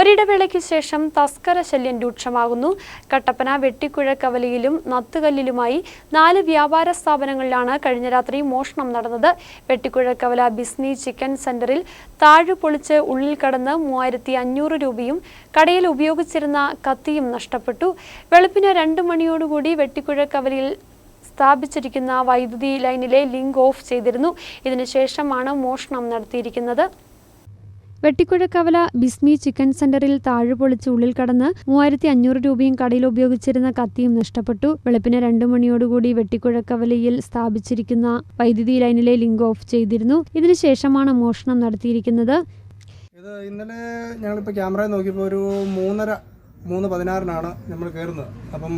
ഒരിടവേളയ്ക്ക് ശേഷം തസ്കര ശല്യം രൂക്ഷമാകുന്നു. കട്ടപ്പന വെട്ടിക്കുഴ കവലയിലും നത്തുകല്ലിലുമായി നാല് വ്യാപാര സ്ഥാപനങ്ങളിലാണ് കഴിഞ്ഞ രാത്രി മോഷണം നടന്നത്. വെട്ടിക്കുഴ കവല ബിസ്നി ചിക്കൻ സെന്ററിൽ താഴ് പൊളിച്ച് ഉള്ളിൽ കടന്ന് മൂവായിരത്തി അഞ്ഞൂറ് രൂപയും കടയിൽ ഉപയോഗിച്ചിരുന്ന കത്തിയും നഷ്ടപ്പെട്ടു. വെളുപ്പിന് രണ്ട് മണിയോടുകൂടി വെട്ടിക്കുഴ കവലയിൽ സ്ഥാപിച്ചിരിക്കുന്ന വൈദ്യുതി ലൈനിലെ ലിങ്ക് ഓഫ് ചെയ്തിരുന്നു. ഇതിനുശേഷമാണ് മോഷണം നടത്തിയിരിക്കുന്നത്. വെട്ടിക്കുഴക്കവല ബിസ്മി ചിക്കൻ സെന്ററിൽ താഴുപൊളിച്ച് ഉള്ളിൽ കടന്ന് മൂവായിരത്തി അഞ്ഞൂറ് രൂപയും കടയിൽ ഉപയോഗിച്ചിരുന്ന കത്തിയും നഷ്ടപ്പെട്ടു. വെളുപ്പിന് രണ്ടു മണിയോടുകൂടി വെട്ടിക്കുഴക്കവലയിൽ സ്ഥാപിച്ചിരിക്കുന്ന വൈദ്യുതി ലൈനിലെ ലിങ്ക് ഓഫ് ചെയ്തിരുന്നു. ഇതിനുശേഷമാണ് മോഷണം നടത്തിയിരിക്കുന്നത്. ഇത് ഇന്നലെ ഞങ്ങളിപ്പോൾ ക്യാമറയിൽ നോക്കിയപ്പോൾ ഒരു മൂന്നര മൂന്ന് പതിനാറിനാണ് നമ്മൾ കയറുന്നത്. അപ്പം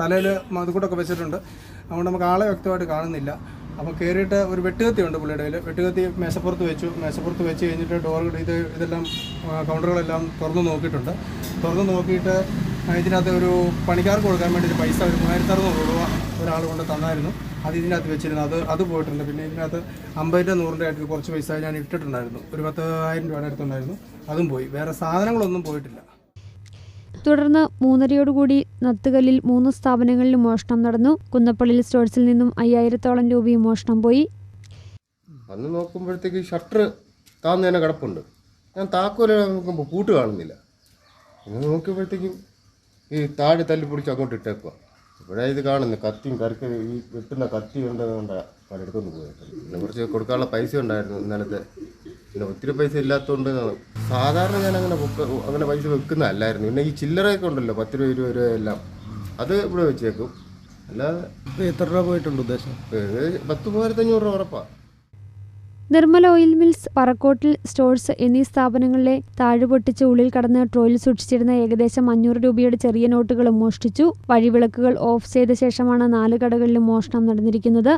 തലയിൽ മതുകൂടൊക്കെ വെച്ചിട്ടുണ്ട്. അതുകൊണ്ട് നമുക്ക് ആളെ വ്യക്തമായിട്ട് കാണുന്നില്ല. അപ്പോൾ കയറിയിട്ട് ഒരു വെട്ടുകത്തി ഉണ്ട് പുള്ളിയുടെ കയ്യിൽ വെട്ടുകത്തി മേശപ്പുറത്ത് വെച്ചു. മേശപ്പുറത്ത് വെച്ച് കഴിഞ്ഞിട്ട് ഡോർ ഇത് ഇതെല്ലാം കൗണ്ടറുകളെല്ലാം തുറന്ന് നോക്കിയിട്ടുണ്ട്. തുറന്ന് നോക്കിയിട്ട് ഇതിനകത്ത് ഒരു പണിക്കാർക്ക് കൊടുക്കാൻ വേണ്ടിയിട്ട് പൈസ ഒരു മൂവായിരത്തി അറുന്നൂറ് രൂപ ഒരാൾ കൊണ്ട് തന്നായിരുന്നു. അത് ഇതിനകത്ത് വെച്ചിരുന്നു. അത് അത് പോയിട്ടുണ്ട്. പിന്നെ ഇതിനകത്ത് അമ്പതിന്റെ നൂറിന്റെ ആയിട്ട് കുറച്ച് പൈസ ഞാൻ ഇട്ടിട്ടുണ്ടായിരുന്നു. ഒരു പത്തായിരം രൂപയുടെ അടുത്തുണ്ടായിരുന്നു. അതും പോയി. വേറെ സാധനങ്ങളൊന്നും പോയിട്ടില്ല. തുടർന്ന് മൂന്നരയോടുകൂടി നത്തുകല്ലിൽ മൂന്ന് സ്ഥാപനങ്ങളിലും മോഷണം നടന്നു. കുന്നപ്പള്ളിയിൽ സ്റ്റോഴ്സിൽ നിന്നും അയ്യായിരത്തോളം രൂപയും മോഷണം പോയി. അന്ന് നോക്കുമ്പോഴത്തേക്ക് ഷട്ടർ താന്ന് തന്നെ കിടപ്പുണ്ട്. ഞാൻ താക്കോല നോക്കുമ്പോൾ പൂട്ട് കാണുന്നില്ല. പിന്നെ നോക്കിയപ്പോഴത്തേക്കും ഈ താഴെ തല്ലി പിടിച്ച് അങ്ങോട്ട് ഇട്ടേക്കുക ഇവിടെ ഇത് കാണുന്നു. കത്തിയും കറിക്ക് ഈ വെട്ടുന്ന കത്തി ഉണ്ടെന്നുകൊണ്ട് പലയിടത്തുനിന്ന് പിന്നെ കുറച്ച് കൊടുക്കാനുള്ള പൈസ ഉണ്ടായിരുന്നു ഇന്നലത്തെ പിന്നെ ഒത്തിരി പൈസ ഇല്ലാത്തതുകൊണ്ട് സാധാരണ ഞാൻ അങ്ങനെ ബുക്ക് അങ്ങനെ പൈസ വെക്കുന്നതല്ലായിരുന്നു. പിന്നെ ഈ ചില്ലറയൊക്കെ ഉണ്ടല്ലോ പത്ത് രൂപ ഇരുപത് രൂപ എല്ലാം. അത് ഇവിടെ വെച്ചേക്കും. അല്ലാതെ എത്ര രൂപ പോയിട്ടുണ്ട് ഉദ്ദേശം? പത്ത് മൂവായിരത്തഞ്ഞൂറ് രൂപ ഉറപ്പാണ് Nirmala oil mills Parakkottil stores എന്നീ സ്ഥാപനങ്ങളിലെ താഴുപൊട്ടിച്ച് ഉള്ളിൽ കടന്ന് ട്രോയിൽ സൂക്ഷിച്ചിരുന്ന ഏകദേശം അഞ്ഞൂറ് രൂപയുടെ ചെറിയ നോട്ടുകളും മോഷ്ടിച്ചു. വഴിവിളക്കുകൾ ഓഫ് ചെയ്ത ശേഷമാണ് നാല് കടകളിലും മോഷണം നടന്നിരിക്കുന്നത്.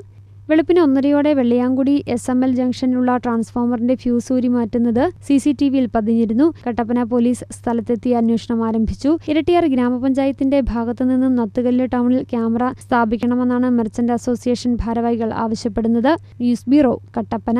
വെളുപ്പിന് ഒന്നരയോടെ വെള്ളിയാങ്കുടി എസ് എം എൽ ജംഗ്ഷനിലുള്ള ട്രാൻസ്ഫോമറിന്റെ ഫ്യൂസ് ഊരി മാറ്റുന്നത് സി സി ടി വിയിൽ പതിഞ്ഞിരുന്നു. കട്ടപ്പന പോലീസ് സ്ഥലത്തെത്തി അന്വേഷണം ആരംഭിച്ചു. ഇരട്ടിയാർ ഗ്രാമപഞ്ചായത്തിന്റെ ഭാഗത്തു നിന്നും നത്തുകല്ല് ടൗണിൽ ക്യാമറ സ്ഥാപിക്കണമെന്നാണ് മെർച്ചന്റ് അസോസിയേഷൻ ഭാരവാഹികൾ ആവശ്യപ്പെടുന്നത്. News bureau Kattappana.